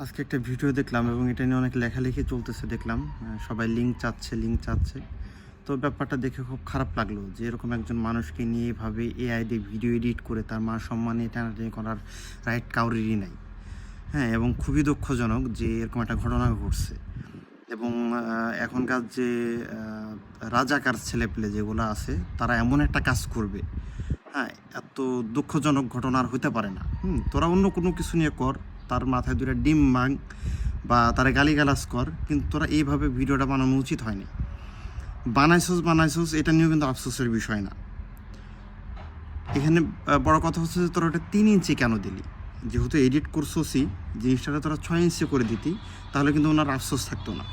আজকে একটা ভিডিও দেখলাম এবং এটা নিয়ে অনেক লেখালেখি চলতেছে দেখলাম। সবাই লিঙ্ক চাচ্ছে লিঙ্ক চাচ্ছে। তো ব্যাপারটা দেখে খুব খারাপ লাগল যে এরকম একজন মানুষকে নিয়ে এভাবে এআই দিয়ে ভিডিও এডিট করে তার মা সম্মানে টানাটানি করার রাইট কাউরিরই নাই। হ্যাঁ এবং খুবই দুঃখজনক যে এরকম একটা ঘটনা ঘটছে। এবং এখনকার যে রাজাকার ছেলেপেলে যেগুলো আছে, তারা এমন একটা কাজ করবে। হ্যাঁ এত দুঃখজনক ঘটনা আর হতে পারে না। হুম, তোরা অন্য কোনো কিছু নিয়ে কর। তার মাথায় দুটো ডিম মাং বা তারা গালিগালাজ কর, কিন্তু তোরা এইভাবে ভিডিওটা বানানো উচিত হয়নি। বানাইছস বানাইছস, এটা নিয়েও কিন্তু আফসোসের বিষয় না। এখানে বড় কথা হচ্ছে যে তোরা ওটা তিন ইঞ্চি কেন দিলি? যেহেতু এডিট করছোসই, জিনিসটাকে তোরা ছয় ইঞ্চি করে দিতি, তাহলে কিন্তু ওনার আফসোস থাকতো না।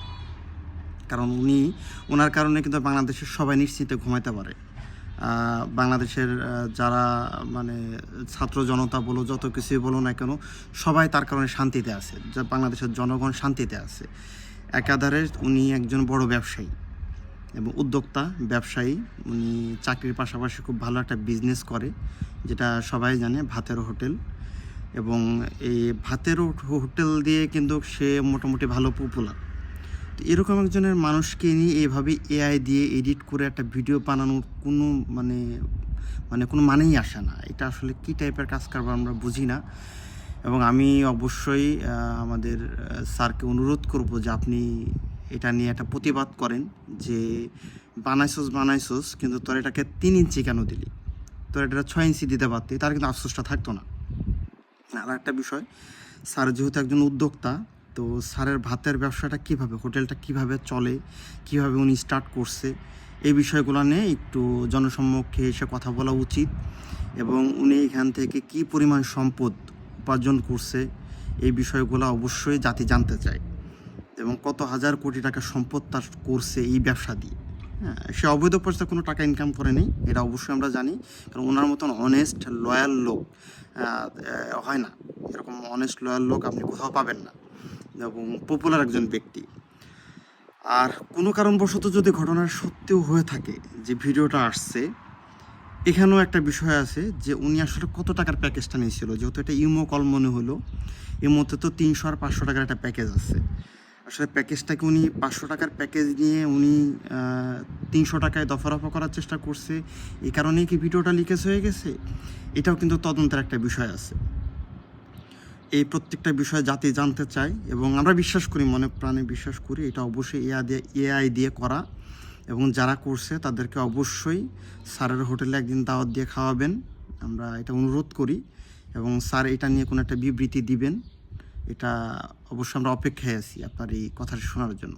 কারণ উনি, ওনার কারণে কিন্তু বাংলাদেশের সবাই নিশ্চিন্তে ঘুমাইতে পারে। বাংলাদেশের যারা মানে ছাত্র জনতা বলো, যত কিছুই বলো না কেন, সবাই তার কারণে শান্তিতে আছে। যা বাংলাদেশের জনগণ শান্তিতে আছে। একাধারে উনি একজন বড় ব্যবসায়ী এবং উদ্যোক্তা, ব্যবসায়ী। উনি চাকরির পাশাপাশি খুব ভালো একটা বিজনেস করে, যেটা সবাই জানে, ভাতের হোটেল। এবং এই ভাতের হোটেল দিয়ে কিন্তু সে মোটামুটি ভালো পপুলার তো এরকম একজনের মানুষকে নিয়ে এইভাবে এআই দিয়ে এডিট করে একটা ভিডিও বানানোর কোনো মানে মানে কোনো মানেই আসে না। এটা আসলে কী টাইপের কাজ কারবার আমরা বুঝি না। এবং আমি অবশ্যই আমাদের স্যারকে অনুরোধ করব যে আপনি এটা নিয়ে একটা প্রতিবাদ করেন যে বানাইছোস বানাইছোস, কিন্তু তোর এটাকে তিন ইঞ্চি কেন দিলি? তোর এটা ছয় ইঞ্চি দিতে পারতি, তার কিন্তু আফসোসটা থাকতো না। আর একটা বিষয়, স্যার যেহেতু একজন উদ্যোক্তা তো স্যারের ভাতের ব্যবসাটা কীভাবে, হোটেলটা কীভাবে চলে, কীভাবে উনি স্টার্ট করছে, এই বিষয়গুলো নিয়ে একটু জনসম্মুখে এসে কথা বলা উচিত এবং উনি এখান থেকে কি পরিমাণ সম্পদ উপার্জন করছে, এই বিষয়গুলো অবশ্যই জাতি জানতে চায় এবং কত হাজার কোটি টাকা সম্পদ তার করছে এই ব্যবসা দিয়ে। হ্যাঁ সে অবৈধ পয়সা কোনো টাকা ইনকাম করে নেই, এটা অবশ্যই আমরা জানি, কারণ ওনার মতন অনেস্ট লয়াল লোক হয় না। এরকম অনেস্ট লয়াল লোক আপনি কোথাও পাবেন না। এবং পপুলার একজন ব্যক্তি। আর কোনো কারণবশত যদি ঘটনার সত্যিও হয়ে থাকে যে ভিডিওটা আসছে, এখানেও একটা বিষয় আছে যে উনি আসলে কত টাকার প্যাকেজটা নিয়েছিল। যেহেতু এটা ইমো কল মনে হলো ইমোতে তো তিনশো আর পাঁচশো টাকার একটা প্যাকেজ আছে। আসলে প্যাকেজটাকে উনি পাঁচশো টাকার প্যাকেজ নিয়ে উনি তিনশো টাকায় দফা রফা করার চেষ্টা করছে। এই কারণেই কি ভিডিওটা লিকেজ হয়ে গেছে? এটাও কিন্তু তদন্তের একটা বিষয় আছে। এই প্রত্যেকটা বিষয়ে জাতি জানতে চাই এবং আমরা বিশ্বাস করি, মনে প্রাণে বিশ্বাস করি, এটা অবশ্যই এআই দিয়ে এআই দিয়ে করা এবং যারা করছে তাদেরকে অবশ্যই স্যারের হোটেলে একদিন দাওয়াত দিয়ে খাওয়াবেন। আমরা এটা অনুরোধ করি এবং স্যার এটা নিয়ে কোনো একটা বিবৃতি দিবেন। এটা অবশ্যই আমরা অপেক্ষায় আছি আপনার এই কথাটা শোনার জন্য।